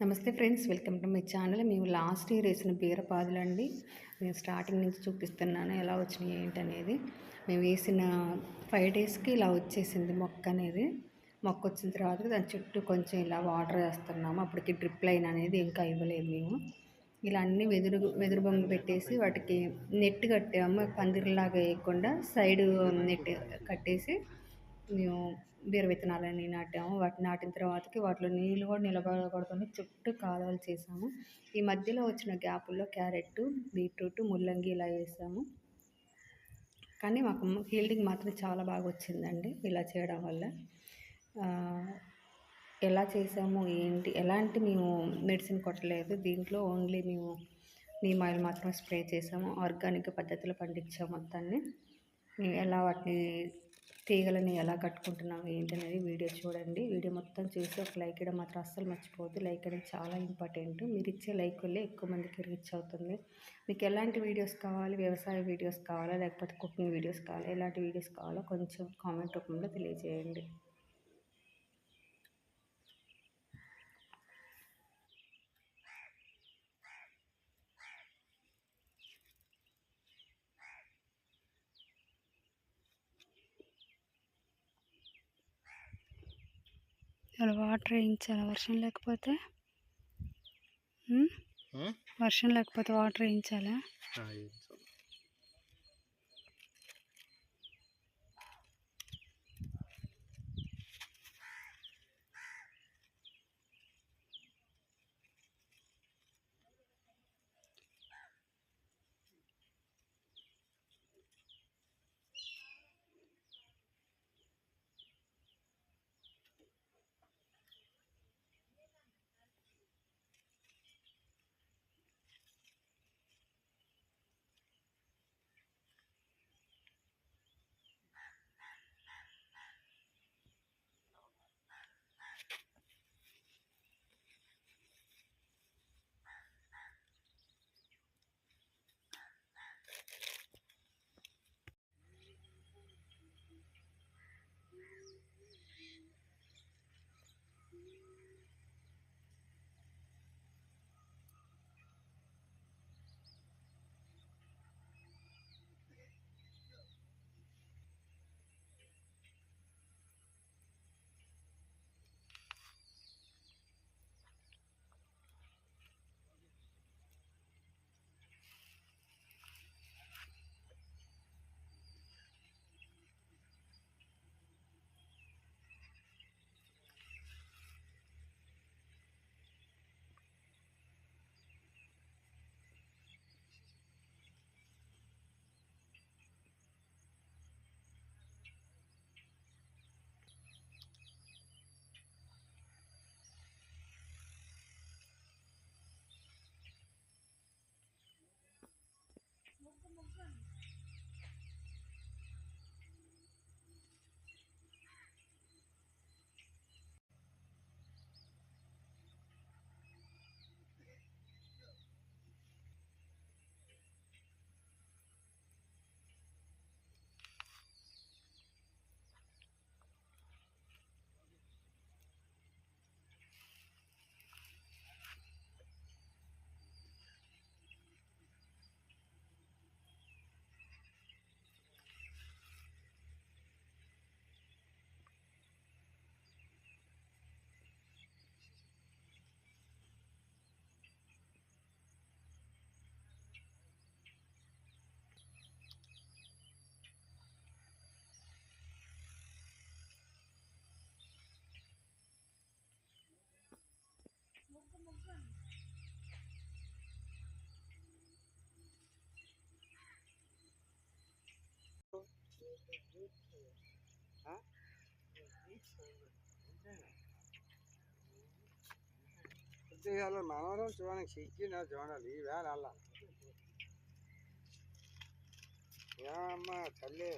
నమస్తే friends welcome to my channel. మేము last year వేసిన బీరపాదులు అండి. నేను స్టార్టింగ్ నుంచి చూపిస్తున్నాను ఎలా వచ్చినాయి ఏంటనేది. మేము వేసిన ఫైవ్ డేస్కి ఇలా వచ్చేసింది మొక్క అనేది. మొక్క వచ్చిన తర్వాత దాని చుట్టూ కొంచెం ఇలా వాటర్ వేస్తున్నాము. అప్పటికి డ్రిప్ లైన్ అనేది ఇంకా ఇవ్వలేదు మేము. ఇలా అన్ని వెదురు వెదురు బొమ్మ పెట్టేసి వాటికి నెట్ కట్టాము పందిరిలాగా వేయకుండా సైడ్ నెట్ కట్టేసి మేము బీర విత్తనాలని నాటాము. వాటిని నాటిన తర్వాతకి వాటిలో నీళ్ళు కూడా నిలబడకూడదని చుట్టూ కాలువలు చేసాము. ఈ మధ్యలో వచ్చిన గ్యాపుల్లో క్యారెట్ బీట్రూట్ ముల్లంగి ఇలా వేసాము. కానీ మాకు హీల్డింగ్ మాత్రం చాలా బాగా వచ్చిందండి ఇలా చేయడం వల్ల. ఎలా చేసాము ఏంటి ఎలాంటి మేము మెడిసిన్ కొట్టలేదు. దీంట్లో ఓన్లీ మేము నీమ్ ఆయిల్ మాత్రం స్ప్రే చేసాము. ఆర్గానిక్ పద్ధతిలో పండించాము మొత్తాన్ని. మేము ఎలా వాటిని తీగలని ఎలా కట్టుకుంటున్నాము ఏంటనేది వీడియో చూడండి. వీడియో మొత్తం చూసి ఒక లైక్ ఇవ్వడం మాత్రం అస్సలు మర్చిపోవద్దు. లైక్ అనేది చాలా ఇంపార్టెంట్. మీరు ఇచ్చే లైక్ వల్లే ఎక్కువ మందికి రీచ్ అవుతుంది. మీకు ఎలాంటి వీడియోస్ కావాలి వ్యవసాయ వీడియోస్ కావాలా లేకపోతే కుకింగ్ వీడియోస్ కావాలా ఎలాంటి వీడియోస్ కావాలో కొంచెం కామెంట్ రూపంలో తెలియజేయండి. అలా వాటర్ వేయించాలి? వర్షం లేకపోతే? వర్షం లేకపోతే వాటర్ వేయించాలా. మనవరం చూడడానికి సిగ్గిన చూడాలి ఈ వేళ అలా ఏమమ్మా తల్లి?